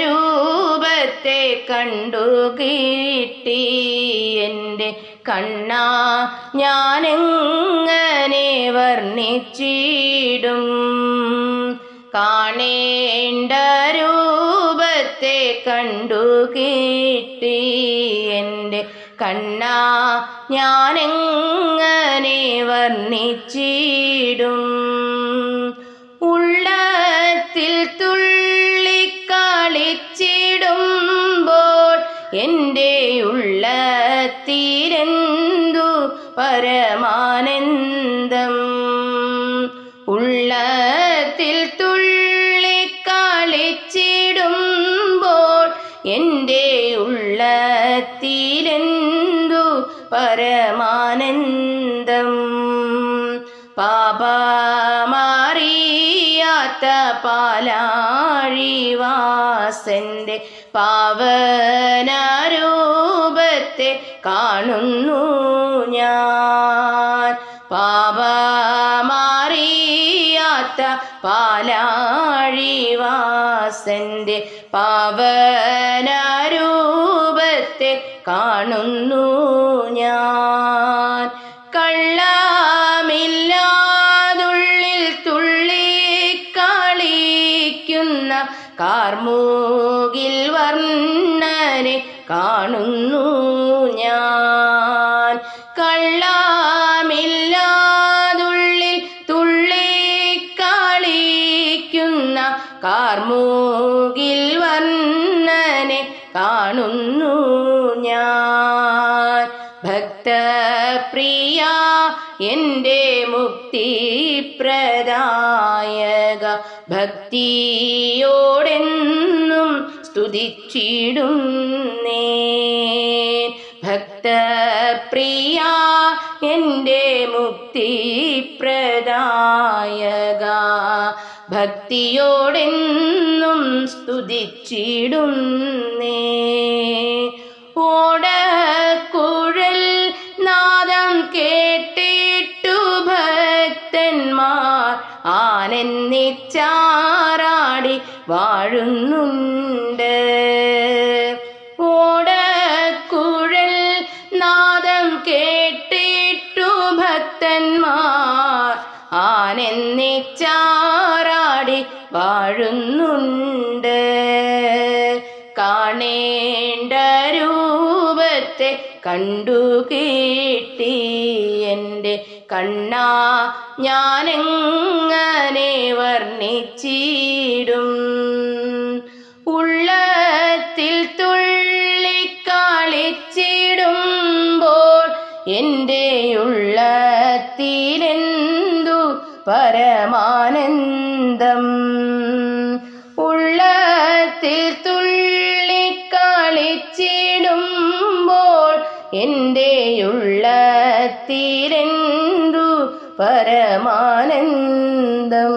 രൂപത്തെ കണ്ടു കിട്ടി എന്റെ കണ്ണാ. ഞാനെങ്ങനെ വർണിച്ചിടും? കാണേണ്ട രൂപത്തെ കണ്ടു കിട്ടി എന്റെ കണ്ണാ. ഞാനെങ്ങനെ വർണിച്ചിടും? എന്റെ തീരന്തു പരമാനന്ദം? ഉള്ളത്തിൽ തുള്ളിക്കളിച്ചിടുമ്പോൾ എന്റെ ഉള്ളത്തിലെന്തു പരമാനന്ദം? പാപമാറിയാത്ത പാലാഴിവാസന്റെ പാവനാരൂപത്തെ കാണുന്നു ഞാൻ. പാപമാറിയാത്ത പാലാഴിവാസന്റെ പാവനാരൂപത്തെ കാണുന്നു ഞാൻ. കാർമൂകിൽ വർണനെ കാണുന്നു ഞാൻ. കള്ളാമില്ലാതുള്ളിൽ തുള്ളി കളിക്കുന്ന കാർമൂകിൽ വർണനെ കാണുന്നു ഞാൻ. ഭക്തപ്രിയ എന്റെ ഭക്തിയോടെന്നും സ്തുതിച്ചിടുന്നേ. ഭക്തപ്രിയ എന്റെ മുക്തിപ്രദായക. ഭക്തിയോടെന്നും സ്തുതിച്ചിടുന്നേ. ഓടക്കുഴൽ ആനന്ദിച്ചാറാടി വാഴുന്നുണ്ട്. ഓടക്കുഴൽ നാദം കേട്ടിട്ടു ഭക്തന്മാർ ആനെന്നിച്ചാറാടി വാഴുന്നുണ്ട്. കാണേണ്ട രൂപത്തെ കണ്ടു കിട്ടി എന്റെ കണ്ണാ ഞാനെങ്ങനെ വർണിച്ചിടും ഉള്ളത്തിൽ തുള്ളിക്കളിച്ചിടുമ്പോൾ എന്റെ ഉള്ളത്തിലെന്തു പരമാനന്ദം? ഉള്ളത്തിൽ തുള്ളിക്കളിച്ചിടുമ്പോൾ എന്റെ ഉള്ളത്തിലെന്തു പരമാനന്ദം?